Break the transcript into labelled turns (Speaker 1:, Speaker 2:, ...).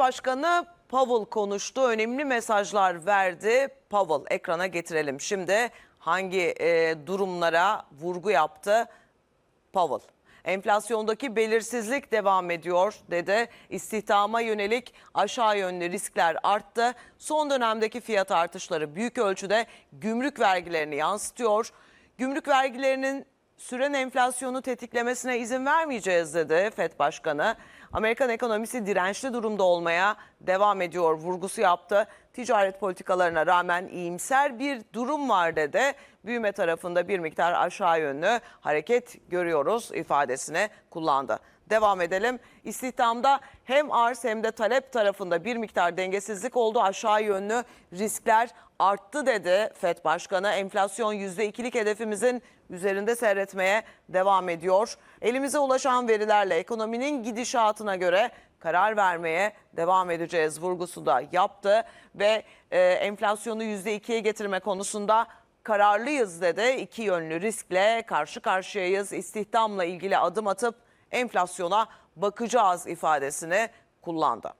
Speaker 1: Başkanı Powell konuştu. Önemli mesajlar verdi. Powell ekrana getirelim. Şimdi hangi e, durumlara vurgu yaptı Powell? Enflasyondaki belirsizlik devam ediyor dedi. İstihdama yönelik aşağı yönlü riskler arttı. Son dönemdeki fiyat artışları büyük ölçüde gümrük vergilerini yansıtıyor. Gümrük vergilerinin süren enflasyonu tetiklemesine izin vermeyeceğiz dedi FED Başkanı. Amerikan ekonomisi dirençli durumda olmaya devam ediyor vurgusu yaptı. Ticaret politikalarına rağmen iyimser bir durum var dedi. Büyüme tarafında bir miktar aşağı yönlü hareket görüyoruz ifadesini kullandı. Devam edelim. İstihdamda hem arz hem de talep tarafında bir miktar dengesizlik oldu. Aşağı yönlü riskler arttı dedi FED Başkanı. Enflasyon %2'lik hedefimizin üzerinde seyretmeye devam ediyor. Elimize ulaşan verilerle ekonominin gidişatına göre karar vermeye devam edeceğiz vurgusu da yaptı ve e, enflasyonu %2'ye getirme konusunda kararlıyız dedi. İki yönlü riskle karşı karşıyayız. İstihdamla ilgili adım atıp enflasyona bakacağız ifadesini kullandı.